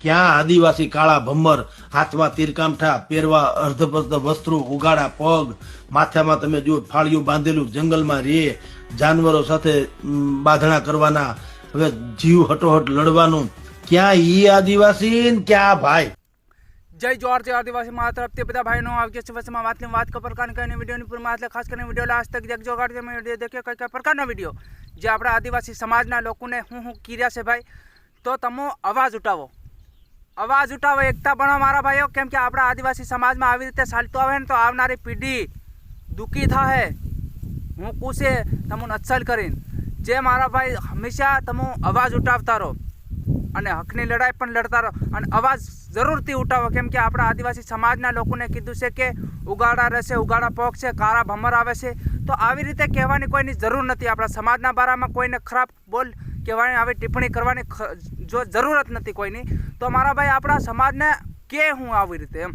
ક્યાં આદિવાસી કાળા ભમ્મર, હાથમાં તીરકામઠા, પહેરવા અર્ધપર્ધ વસ્ત્રો, ઉગાડા પગ, માથામાં તમે જો ફાળિયું બાંધેલું જંગલમાં રે, જાનવરો સાથે બાંધણા કરવાના. હવે જીવ હટોહટ લડવાનું. ક્યાં ઈ આદિવાસી ક્યાં ભાઈ? જય જોહાર, જય આદિવાસી મારા તરફથી. બધા ભાઈનો આવી છે. વચમાં વાતની વાત કપર કાન કહીને વિડીયોની પૂરમાં એટલે ખાસ કરીને વીડિયો લાસ્ટ તક દેખજો. કાઢ દેખ્યો કઈ કઈ પ્રકારનો વીડિયો. જે આપણા આદિવાસી સમાજના લોકોને હું હું કીર્યા છે ભાઈ. તો તમે અવાજ ઉઠાવો. અવાજ ઉઠાવો, એકતા બનો મારા ભાઈઓ. કેમ કે આપણા આદિવાસી સમાજમાં આવી રીતે ચાલતું આવે ને તો આવનારી પેઢી દુઃખી થાય હું કુશે તમને અચ્છલ કરીને. જે મારા ભાઈ હંમેશા તમે અવાજ ઉઠાવતા રહો અને હકની લડાઈ પણ લડતા રહો. અને અવાજ જરૂરથી ઉઠાવો, કેમ કે આપણા આદિવાસી સમાજના લોકોને કીધું છે કે ઉગાડા રહેશે, ઉગાડા પોક છે કારા ભમર આવે છે. તો આવી રીતે કહેવાની કોઈની જરૂર નથી. આપણા સમાજના બારામાં કોઈને ખરાબ બોલ કહેવાની આવી ટિપ્પણી કરવાની જો જરૂરત નથી કોઈની, તો મારા ભાઈ આપણા સમાજને કે હું આવી રીતે એમ?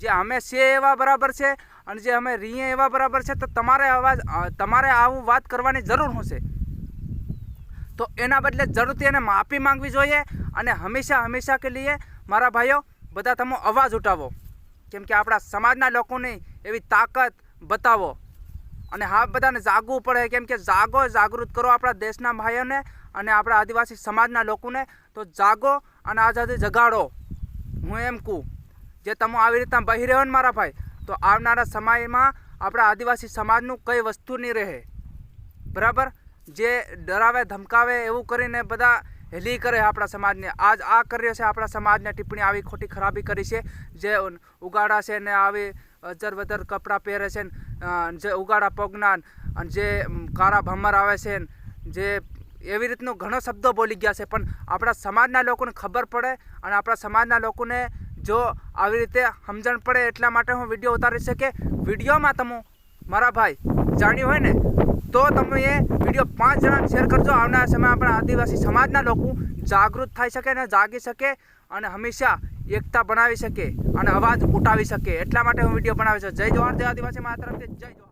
જે અમે છે એવા બરાબર છે અને જે અમે રીએ એવા બરાબર છે, તો તમારે અવાજ તમારે આવું વાત કરવાની જરૂર હશે? તો એના બદલે જરૂરથી એને માફી માંગવી જોઈએ અને હંમેશા હંમેશા કે લઈએ મારા ભાઈઓ, બધા તમે અવાજ ઉઠાવો. કેમ કે આપણા સમાજના લોકોની એવી તાકાત બતાવો. અને હા બધાને જાગવું પડે. કેમ કે જાગો જાગૃત કરો આપણા દેશના ભાઈઓને અને આપણા આદિવાસી સમાજના લોકોને. તો જાગો અને આઝાદી જગાડો. હું એમ કહું જે તમે આવી રીતના બહી રહ્યો ને મારા ભાઈ તો આવનારા સમયમાં આપણા આદિવાસી સમાજનું કઈ વસ્તુ નહીં રહે. બરાબર? જે ડરાવે ધમકાવે એવું કરીને બધા હેલી કરે આપણા સમાજને. આજ આ કર્યો છે આપણા સમાજને ટિપ્પણી આવી ખોટી ખરાબી કરી છે. જે ઉગાડા છે ને આવી અજર વધર કપડાં પહેરે છે ને, જે ઉગાડા પગના અને જે કારા ભમર આવે છે જે એવી રીતનો ઘણો શબ્દો બોલી ગયા છે, પણ આપણા સમાજના લોકોને ખબર પડે અને આપણા સમાજના લોકોને જો આવી રીતે સમજણ પડે એટલા માટે હું વીડિયો ઉતારી છે કે વિડીયોમાં તમે મારા ભાઈ જાણ્યું હોય ને, તો તમે એ વીડિયો પાંચ જણાને શેર કરજો. આવનારા સમયમાં આપણા આદિવાસી સમાજના લોકો જાગૃત થઈ શકે અને જાગી શકે અને હંમેશા એકતા બનાવી શકે અને અવાજ ઉઠાવી શકે. એટલા માટે હું વીડિયો બનાવી છું. જય જવાહર જય આદિવાસી મારા તરફથી જય જવાહર.